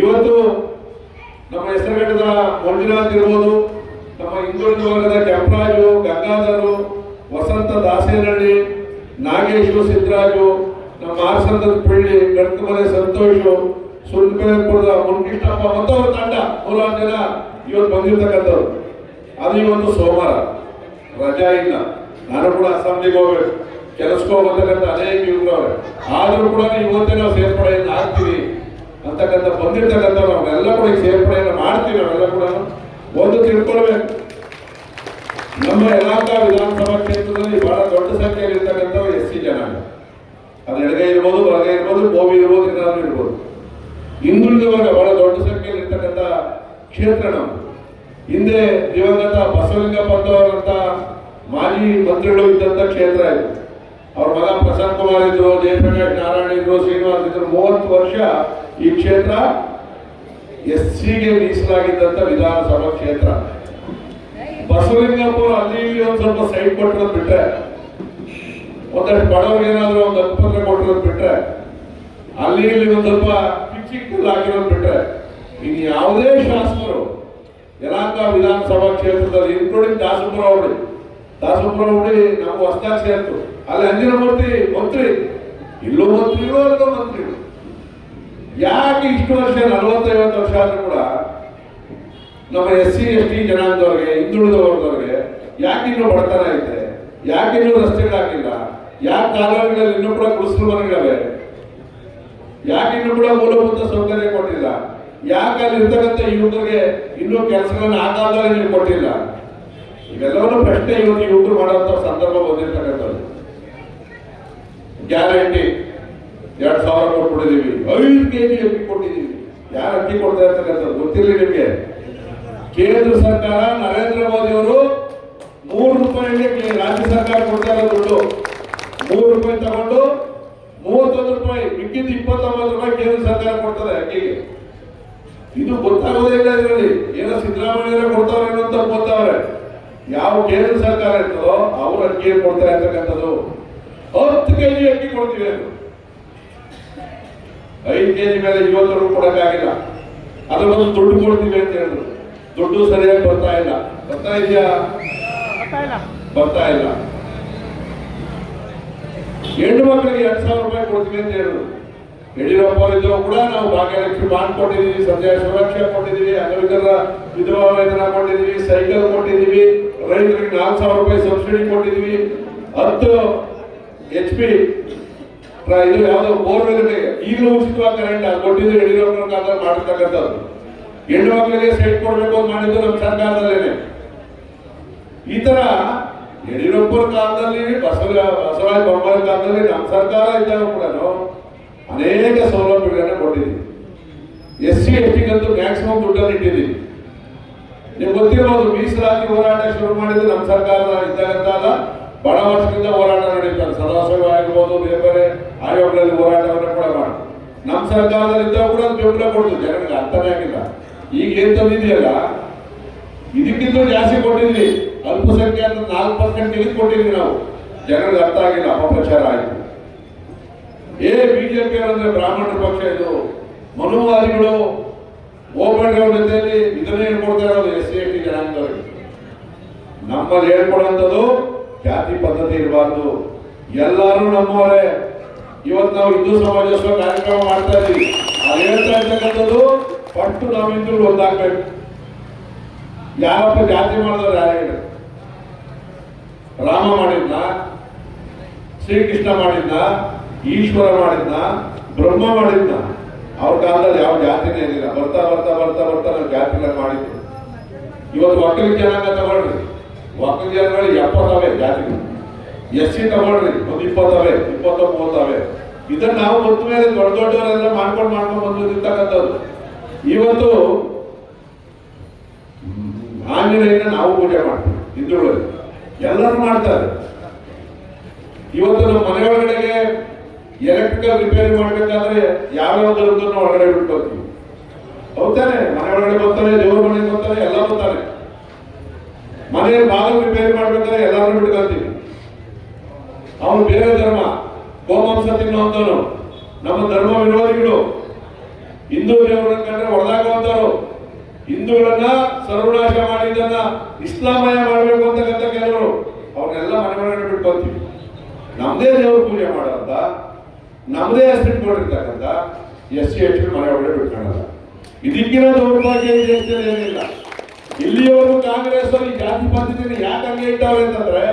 ಇವತ್ತು ನಮ್ಮ ಹೆಸರುಘಟ್ಟದ ಮಂಜುನಾಥ್ ಇರ್ಬೋದು, ನಮ್ಮ ಹಿಂದುಳಿದ ವರ್ಗದ ಕೆಂಪರಾಜು, ಗಂಗಾಧರು, ವಸಂತ ದಾಸೇನಹಳ್ಳಿ, ನಾಗೇಶು ಸಿದ್ದರಾಜು, ನಮ್ಮ ಆರ್ಸಂದದ ಪಿಳ್ಳಿ ಗಡ್ಕಮನೆ ಸಂತೋಷು ಸುಲ್ಪೇಪುರದ ಮುನ್ಕೃಷ್ಣಪ್ಪ ಮತ್ತು ಅವ್ರ ತಂಡ ನೂರಾರು ಜನ ಇವತ್ತು ಬಂದಿರ್ತಕ್ಕಂಥವ್ರು. ಅದು ಇವತ್ತು ಸೋಮವಾರ. ರಜಾ ಇಲ್ಲ. ನಾನು ಕೂಡ ಅಸೆಂಬ್ಲಿಗೆ ಹೋಗ್ಬೇಕು. ಕೆಲಸಕ್ಕೆ ಹೋಗ್ಬೇಕಂತ ಅನೇಕ ಯುವಕರು ಆದರೂ ಕೂಡ ಇವತ್ತೇ ನಾವು ಸೇರ್ಪಡೆಯನ್ನು ಆಗ್ತೀವಿ. ಅಂತಕ್ಕಂಥ ಬಂದಿರ್ತಕ್ಕಂಥ ನಾವೆಲ್ಲ ಕೂಡ ಸೇರ್ಪಡೆಯನ್ನು ಮಾಡ್ತೀವಿ ನಾವೆಲ್ಲ ಕೂಡ. ಒಂದು ತಿಳ್ಕೊಳ್ಬೇಕು. ನಮ್ಮ ಯಲಹಂಕ ವಿಧಾನಸಭಾ ಕ್ಷೇತ್ರದಲ್ಲಿ ಬಹಳ ದೊಡ್ಡ ಸಂಖ್ಯೆಯಲ್ಲಿ ಇರ್ತಕ್ಕಂಥ ಎಸ್ ಸಿ ಜನಾಂಗ ಅದು ಎಡಗೈ ಇರ್ಬೋದು ಬಲಗೈ ಇರ್ಬೋದು ಗೋವಿ ಇರ್ಬೋದು ಏನಾದ್ರು ಇರ್ಬೋದು. ಹಿಂದುಳಿದ ವರ್ಗ ಬಹಳ ದೊಡ್ಡ ಸಂಖ್ಯೆಯಲ್ಲಿ ಇರ್ತಕ್ಕಂಥ ಕ್ಷೇತ್ರ ನಾವು ಹಿಂದೆ ದಿವಂಗತ ಬಸವಲಿಂಗಪ್ಪ ಅಂತವರಂತ ಮಾಜಿ ಮಂತ್ರಿಗಳು ಇದ್ದಂಥ ಕ್ಷೇತ್ರ ಇದು. ಅವ್ರ ಮಗ ಪ್ರಸಾದ್ ಕುಮಾರ್ ಇದ್ರು ಜಯಪ್ರಕಾಶ್ ನಾರಾಯಣ ಇದ್ರು, ಶ್ರೀನಿವಾಸ್ ಇದ್ರು, ಮೂವತ್ತು ವರ್ಷ ಈ ಕ್ಷೇತ್ರ ಎಸ್ ಸಿಗೆ ಮೀಸಲಾಗಿದ್ದಂಥ ವಿಧಾನಸಭಾ ಕ್ಷೇತ್ರ. ಬಸವಲಿಂಗಪ್ಪ ಅಲ್ಲಿ ಇಲ್ಲಿ ಒಂದು ಸ್ವಲ್ಪ ಸೈಡ್ ಕೊಟ್ಟಿರೋದು ಬಿಟ್ರೆ, ಒಂದಷ್ಟು ಬಡವರಿಗೆ ಏನಾದ್ರು ಒಂದು ಅನುಪತ್ರ ಕೊಟ್ಟಿರೋದು ಬಿಟ್ರೆ, ಅಲ್ಲಿ ಇಲ್ಲಿ ಒಂದು ಸ್ವಲ್ಪ ಕಿಚ್ಚಿಕ್ಕಲ್ಲಿ ಹಾಕಿರೋದು ಬಿಟ್ರೆ, ಇನ್ನು ಯಾವುದೇ ಶಾಸಕರು ಯಲಾಂಕ ವಿಧಾನಸಭಾ ಕ್ಷೇತ್ರದಲ್ಲಿ ಇನ್ಕ್ಲೂಡಿಂಗ್ ದಾಸಪುರ ಹೋಬಳಿ ದಾಸಪುರ ಹೋಬಳಿ ನಾವು ಹೊಸದಾಗಿ ಸೇರ್ತು ಅಲ್ಲಿ ಅಂಜನಮೂರ್ತಿ ಮಂತ್ರಿ ಇಲ್ಲೂ ಮಂತ್ರಿಗಳು ಅಲ್ಲೂ ಮಂತ್ರಿಗಳು ಯಾಕೆ ಇಷ್ಟು ವರ್ಷ, ನಲವತ್ತೈವತ್ತು ವರ್ಷ ಆದ್ರೂ ಕೂಡ ನಮ್ಮ ಎಸ್ ಸಿ, ಎಸ್ ಟಿ ಜನಾಂಗದವ್ರಿಗೆ, ಹಿಂದುಳಿದ ಯಾಕೆ ಇನ್ನೂ ಬಡತನ ಐತೆ? ಯಾಕೆ ಇನ್ನೂ ರಸ್ತೆಗಳಾಗಿಲ್ಲ? ಯಾಕೆ ಕಾಲುವೆಗಳಲ್ಲಿ ಇನ್ನೂ ಕೂಡ ಗುಡಿಸಲು ಮನೆಗಳಿವೆ? ಯಾಕೆ ಇನ್ನೂ ಕೂಡ ಮೂಲಭೂತ ಸೌಕರ್ಯ ಕೊಟ್ಟಿಲ್ಲ? ಯಾಕೆ ಅಲ್ಲಿ ಇರ್ತಕ್ಕಂಥ ಯುವಕರಿಗೆ ಇನ್ನೂ ಕೆಲಸಗಳನ್ನ ಆ ಕಾಲದಲ್ಲಿ ನೀವು ಕೊಟ್ಟಿಲ್ಲ? ಇವೆಲ್ಲವನ್ನು ಪ್ರಶ್ನೆ ಇವತ್ತು ಯುವಕರು ಮಾಡುವಂತ ಸಂದರ್ಭ ಬಂದಿರ್ತಕ್ಕಂಥದ್ದು. ಗ್ಯಾರಂಟಿ. ಎರಡ್ ಸಾವಿರ ಕೊಟ್ಬಿಟ್ಟಿದೀವಿ ಐದು ಕೆಜಿ ಅಕ್ಕಿ ಕೊಟ್ಟಿದ್ದೀವಿ. ಯಾರು ಅಕ್ಕಿ ಕೊಡ್ತಾ ಇರ್ತಕ್ಕಂಥದ್ದು ಗೊತ್ತಿರಲಿ ನಿಮಗೆ? ಕೇಂದ್ರ ಸರ್ಕಾರ, ನರೇಂದ್ರ ಮೋದಿ ಅವರು ಮೂರು ರೂಪಾಯಿಗೆ ರಾಜ್ಯ ಸರ್ಕಾರ ಕೊಡ್ತಾ ಇರೋ ದುಡ್ಡು. ಮೂರು ರೂಪಾಯಿ ತಗೊಂಡು ಮೂವತ್ತೊಂದು ರೂಪಾಯಿ, ಮಿಕ್ಕಿದ್ದು ಇಪ್ಪತ್ತೊಂಬತ್ತು ರೂಪಾಯಿ ಕೇಂದ್ರ ಸರ್ಕಾರ ಕೊಡ್ತಾರೆ ಅಕ್ಕಿಗೆ. ಇದು ಗೊತ್ತಾಗೋದೇ ಇಲ್ಲ ಇದರಲ್ಲಿ. ಏನೋ ಸಿದ್ದರಾಮಯ್ಯ ಕೊಡ್ತಾವ್ರೆ ಅಂತ ಗೊತ್ತಾವ್ರೆ. ಯಾವ ಕೇಂದ್ರ ಸರ್ಕಾರ ಇರ್ತದೋ ಅವರು ಅಕ್ಕಿ ಕೊಡ್ತಾರೆ ಅಂತಕ್ಕಂಥದ್ದು ಹತ್ತು ಕೆಜಿ ಅಕ್ಕಿ ಕೊಡ್ತೀವಿ ಅದು. ಐದು ಕೆಜಿ ಮೇಲೆ ಇವತ್ತರೂ ಅದ್ರ ಬದಲು ದುಡ್ಡು ಕೊಡ್ತೀವಿ ಅಂತ ಹೇಳಿದ್ರು. ದುಡ್ಡು ಸರಿಯಾಗಿ ಬರ್ತಾ ಇಲ್ಲ. ಬರ್ತಾ ಇದೆಯಾ? ಬರ್ತಾ ಇಲ್ಲ. ಹೆಣ್ಣು ಮಕ್ಕಳಿಗೆ ಎರಡ್ ಸಾವಿರ ರೂಪಾಯಿ ಕೊಡ್ತೀವಿ ಅಂತ ಹೇಳಿದ್ರು. ಯಡಿಯೂರಪ್ಪ ಕೂಡ ನಾವು ಭಾಗ್ಯಲಕ್ಷ್ಮಿ ಬಾಂಡ್ ಕೊಟ್ಟಿದ್ದೀವಿ ಸಂಜಯ ಸುರಕ್ಷೆ ಕೊಟ್ಟಿದ್ದೀವಿ ಅಂಗವಿಕಲರ ವಿಧವಾ ವೇತನ ಕೊಟ್ಟಿದ್ದೀವಿ ಸೈಕಲ್ ಕೊಟ್ಟಿದ್ದೀವಿ ರೈತರಿಗೆ ನಾಲ್ಕು ಸಾವಿರ ರೂಪಾಯಿ ಸಬ್ಸಿಡಿ ಕೊಟ್ಟಿದ್ದೀವಿ ಹತ್ತು ಎಚ್ ಪಿ ಇದು ಯಾವುದೋ ಬೋರ್ವೆಲ್ ಈಗಲೂ ಉಚಿತವಾಗಿ ಕರೆಂಟ್ ಕೊಟ್ಟಿದ್ದು ಯಡಿಯೂರಪ್ಪನ ಕಾಲದಲ್ಲಿ ಮಾಡಿರ್ತಕ್ಕಂಥದ್ದು. ಹೆಣ್ಣು ಮಕ್ಕಳಿಗೆ ಸೈಟ್ ಕೊಡಬೇಕು ಅಂತ ಮಾಡಿದ್ದು ನಮ್ಮ ಸರ್ಕಾರದಲ್ಲೇನೆ. ಈ ತರ ಯಡಿಯೂರಪ್ಪನ ಕಾಲದಲ್ಲಿ, ಬಸವ ಬಸವರಾಜ ಬೊಮ್ಮಾಯಿ ಕಾಲದಲ್ಲಿ ನಮ್ಮ ಸರ್ಕಾರ ಇದ್ದಾಗ ಕೂಡ ಅನೇಕ ಸೌಲಭ್ಯಗಳನ್ನು ಕೊಟ್ಟಿದ್ದೀವಿ ಎಸ್ ಸಿ, ಎಸ್ ಟಿಗಂತೂ ಮ್ಯಾಕ್ಸಿಮಮ್ ದುಡ್ಡನ್ನು ಇಟ್ಟಿದ್ದೀವಿ ನಿಮ್ಗೆ ಗೊತ್ತಿರಬಹುದು ಮೀಸಲಾತಿ ಹೋರಾಟ ಶುರು ಮಾಡಿದ್ರೆ ನಮ್ಮ ಸರ್ಕಾರ ಇದ್ದಾಗ ಬಹಳ ವರ್ಷದಿಂದ ಹೋರಾಟ ನಡೀತಾರೆ ಸದಾಶಿವ ಆಗಿರ್ಬೋದು, ಬೇರೆ ಬೇರೆ ಆಯೋಗಗಳಲ್ಲಿ ಹೋರಾಟವನ್ನು ಕೂಡ ಮಾಡಿ. ನಮ್ಮ ಸರ್ಕಾರದಲ್ಲಿ ಇದ್ದಾಗ ಕೂಡ ದುಡ್ಡ ಕೊಡ್ತು. ಜನರಿಗೆ ಅರ್ಥನೇ ಆಗಿಲ್ಲ. ಈಗ ಏನು ತಂದಿದೆಯಲ್ಲ ಇದಕ್ಕಿಂತ ಜಾಸ್ತಿ ಕೊಟ್ಟಿದ್ವಿ ಅಲ್ಪಸಂಖ್ಯಾತ ನಾಲ್ಕು ಪರ್ಸೆಂಟ್ ತೆಗೆದು ಕೊಟ್ಟಿದ್ವಿ ನಾವು. ಜನರಿಗೆ ಅರ್ಥ ಆಗಿಲ್ಲ, ಅಪಪ್ರಚಾರ ಆಯ್ತು. ಏ ಬಿಜೆಪಿ ಅಂದ್ರೆ ಬ್ರಾಹ್ಮಣರ ಪಕ್ಷ ಇದು. ಮನುವಾದಿಗಳು ಓಪನ್ ಅವ್ರ ಜೊತೆಯಲ್ಲಿ. ಇದನ್ನೇ ಹೇಳ್ಕೊಡ್ತಾ ಇರೋದು ಎಸ್ ಸಿ ಟಿ ಜನಾಂಗದವರಿಗೆ ನಮ್ಮಲ್ಲಿ ಹೇಳ್ಕೊಡುವಂಥದ್ದು ಜಾತಿ ಪದ್ಧತಿ ಇರಬಾರ್ದು. ಎಲ್ಲರೂ ನಮ್ಮವರೇ. ಇವತ್ತು ನಾವು ಹಿಂದೂ ಸಮಾಜೋತ್ಸವ ಕಾರ್ಯಕ್ರಮ ಮಾಡ್ತಾ ಇದ್ದೀವಿ. ಅದು ಹೇಳ್ತಾ ಇರ್ತಕ್ಕಂಥದ್ದು ಪಟ್ಟು ನಾವು ಹಿಂದೂಗಳು ಒಂದಾಗಬೇಕು. ಯಾರಪ್ಪ ಜಾತಿ ಮಾಡಿದವ್ರು ಯಾರು ಹೇಳಿ ರಾಮ ಮಾಡಿದ್ದ ಶ್ರೀಕೃಷ್ಣ ಮಾಡಿದ್ನ? ಈಶ್ವರ ಮಾಡಿದ್ನ, ಬ್ರಹ್ಮ ಮಾಡಿದ್ನ. ಅವ್ರ ಕಾಲದಲ್ಲಿ ಯಾವ ಜಾತಿನೇ ಇರಲಿಲ್ಲ. ಬರ್ತಾ ಬರ್ತಾ ಬರ್ತಾ ಬರ್ತಾ ನಾವು ಜಾತಿಗಳ ಮಾಡಿದ್ದು ಇವತ್ತು ವಕೀಲ ಜನಾಂಗ ತಗೊಳ್ರಿ. ವಕೀಲ ಜನಗಳು ಎಪ್ಪತ್ತವೆ ಜಾತಿಗಳು ಎಸ್ ಸಿ ತಗೊಳ್ರಿ, ಒಂದು ಇಪ್ಪತ್ತವೆ ಇಪ್ಪತ್ತ ಮೂವತ್ತವೆ. ಇದನ್ನ ನಾವು ಗೊತ್ತ ಮೇಲೆ ದೊಡ್ಡ ದೊಡ್ಡವರೆಲ್ಲ ಮಾಡ್ಕೊಂಡು ಮಾಡ್ಕೊಂಡು ಬಂದಿರ್ತಕ್ಕಂಥದ್ದು ಇವತ್ತು ಆಂಜನೇಯನ ನಾವು ಪೂಜೆ ಮಾಡ್ತೀವಿ ಹಿಂದೂಗಳಲ್ಲಿ ಎಲ್ಲರೂ ಮಾಡ್ತಾರೆ. ಇವತ್ತು ನಮ್ಮ ಮನೆ ಒಳಗಡೆಗೆ ಎಲೆಕ್ಟ್ರಿಕಲ್ ರಿಪೇರಿ ಮಾಡ್ಬೇಕಾದ್ರೆ ಯಾವ್ಯಾವ ದುರ್ಗನ್ನು ಒಳಗಡೆ ಬಿಟ್ಕೊಳ್ತೀವಿ ಹೌದಾನೆ ಮನೆ ಒಳಗಡೆ ಬರ್ತಾರೆ ದೇವ್ರ ಮನೆಗೆ ಬರ್ತಾರೆ ಎಲ್ಲ ಬರ್ತಾರೆ ಮನೆ ಬಾಗಿಲು ರಿಪೇರಿ ಮಾಡ್ಬೇಕಾದ್ರೆ ಎಲ್ಲರೂ ಬಿಟ್ಕೊಳ್ತೀವಿ ಅವನು ಬೇರೆ ಧರ್ಮ, ಗೋಮಾಂಸ ತಿನ್ನುವಂತವನು ನಮ್ಮ ಧರ್ಮ ವಿರೋಧಿಗಳು. ಹಿಂದೂ ದೇವರನ್ನ ಕಂಡ್ರೆ ಹೊಡೆದಾಕುವಂತವ್ರು ಹಿಂದೂಗಳನ್ನ ಸರ್ವನಾಶ ಮಾಡಿದ್ದನ್ನ ಇಸ್ಲಾಮಯ ಮಾಡಬೇಕು ಅಂತಕ್ಕಂಥ ಕೆಲವರು. ಅವ್ರನ್ನೆಲ್ಲ ಮನೆ ಒಳಗಡೆ ಬಿಟ್ಕೊಳ್ತೀವಿ ನಮ್ದೇ ದೇವರು ಪೂಜೆ ಮಾಡೋಂತ ನಮ್ಮದೇ ಹೆಸರಿಟ್ಕೊಂಡಿರ್ತಕ್ಕಂಥ ಎಸ್ ಸಿ ಎಚ್ ಮನೆ ಒಳಗಡೆ ಬಿಟ್ಕೊಳ್ಳಲ್ಲ ಇದಕ್ಕಿನ ದೌರ್ಭಾಗ್ಯ ಏನಿಲ್ಲ. ಇಲ್ಲಿಯವರು ಕಾಂಗ್ರೆಸ್ ಅವರು ಜಾತಿ ಪದ್ಧತಿನ ಯಾಕೆ ಹಂಗೆ ಇಟ್ಟವ್ರೆ ಅಂತಂದ್ರೆ,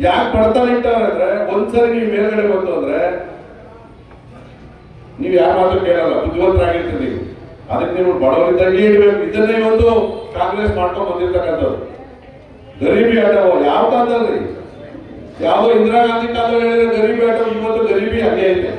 ಯಾಕೆ ಬಡತನ ಇಟ್ಟವ್ರೆ ಅಂದ್ರೆ, ಒಂದ್ಸರಿ ನೀವು ಮೇಲ್ಗಡೆ ಬಂತು ಅಂದ್ರೆ, ನೀವು ಯಾರ ಮಾತು ಕೇಳಲ್ಲ, ಬುದ್ಧಿವಂತರಾಗಿರ್ತೀರಿ ನೀವು. ಅದಕ್ಕೆ ನೀವು ಬಡವರಿದ್ದಂಗೆ ಇಡಬೇಕು ಇದನ್ನೇ ಇವತ್ತು ಕಾಂಗ್ರೆಸ್ ಮಾಡ್ಕೊಂಡು ಬಂದಿರ್ತಕ್ಕಂಥದ್ದು ಗರೀಬಿ ಆಟವು ಯಾವ ಕಾಲದಲ್ಲಿ ಯಾವುದೋ ಇಂದಿರಾ ಗಾಂಧಿ ಕಾಲದಲ್ಲಿ ಹೇಳಿದ್ರೆ ಗರೀಬಿ ಆಟ ಇವತ್ತು ಗರೀಬಿ ಹಂಗೆ ಐತೆ